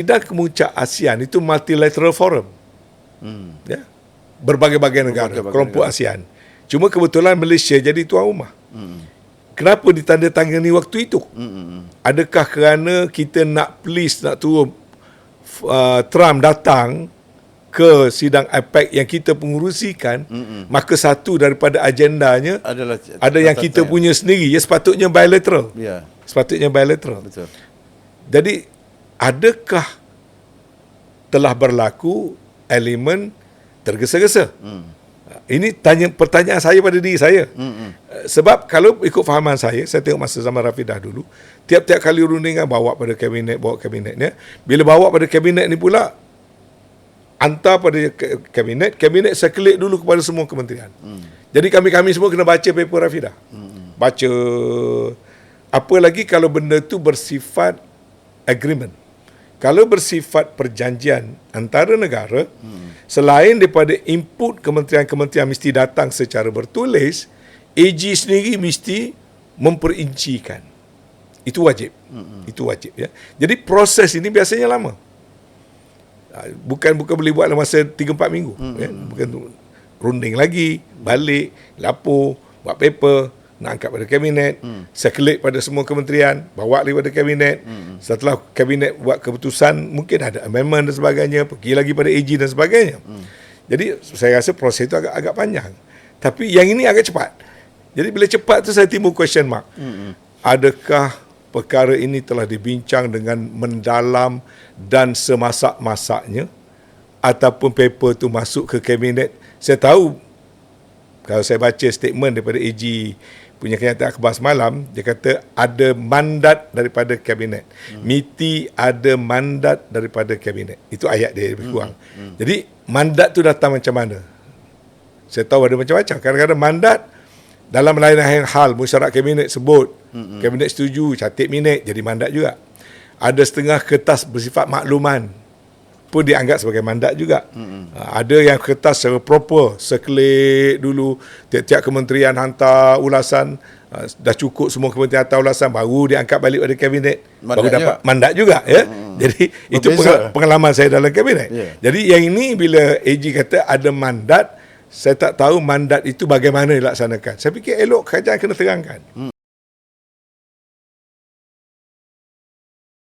Sidang kemuncak ASEAN itu multilateral forum. Hmm. Ya. Berbagai-bagai negara, Berbagai-bagai kelompok negara. ASEAN. Cuma kebetulan Malaysia jadi tuan rumah. Hmm. Kenapa ditandatangani waktu itu? Hmm. Adakah kerana kita nak please nak turun uh, Trump datang ke sidang APEC yang kita pengurusikan, Mm-mm. maka satu daripada agendanya Adalah ada yang kita punya sendiri. Ya sepatutnya bilateral. Ya, Sepatutnya bilateral. betul. Jadi adakah telah berlaku elemen tergesa-gesa? Hmm. Ini tanya pertanyaan saya pada diri saya. Hmm. Eh, Sebab kalau ikut fahaman saya, saya tengok masa zaman Rafidah dulu, tiap-tiap kali rundingan bawa pada kabinet, bawa kabinetnya, bila bawa pada kabinet ni pula, hantar pada kabinet, kabinet circulate dulu kepada semua kementerian. Hmm. Jadi kami-kami semua kena baca paper Rafidah. Hmm. Baca, apa lagi kalau benda tu bersifat agreement. Kalau bersifat perjanjian antara negara, hmm. selain daripada input kementerian-kementerian mesti datang secara bertulis, AG sendiri mesti memperincikan. Itu wajib. Hmm. Itu wajib ya. Jadi proses ini biasanya lama. Ah, Bukan bukan boleh buat dalam masa 3 4 minggu hmm. ya. Bukan runding lagi, balik, lapor, buat paper, nak angkat pada kabinet, hmm. pada semua kementerian, bawa lagi pada kabinet. Hmm. Setelah kabinet buat keputusan, mungkin ada amendment dan sebagainya, pergi lagi pada AG dan sebagainya. Hmm. Jadi saya rasa proses itu agak agak panjang. Tapi yang ini agak cepat. Jadi bila cepat tu saya timbul question mark. Hmm. Adakah perkara ini telah dibincang dengan mendalam dan semasak-masaknya ataupun paper tu masuk ke kabinet? Saya tahu kalau saya baca statement daripada AG punya kenyataan akhbar semalam, dia kata ada mandat daripada kabinet. Hmm. MITI ada mandat daripada kabinet. Itu ayat dia lebih kurang. Hmm. Hmm. Jadi mandat tu datang macam mana? Saya tahu ada macam-macam. Kadang-kadang mandat dalam lain-lain hal mesyuarat kabinet sebut, hmm. kabinet setuju, catik minit jadi mandat juga. Ada setengah kertas bersifat makluman pun dianggap sebagai mandat juga. Mm-hmm. Ada yang kertas secara proper, circulate dulu, tiap-tiap kementerian hantar ulasan, uh, dah cukup semua kementerian hantar ulasan, baru diangkat balik pada kabinet, Mandat baru dapat juga. mandat juga. ya. Mm-hmm. Jadi itu Berbeza. pengalaman saya dalam kabinet. Yeah. Jadi yang ini bila AG kata ada mandat, saya tak tahu mandat itu bagaimana dilaksanakan. Saya fikir elok kerajaan kena terangkan.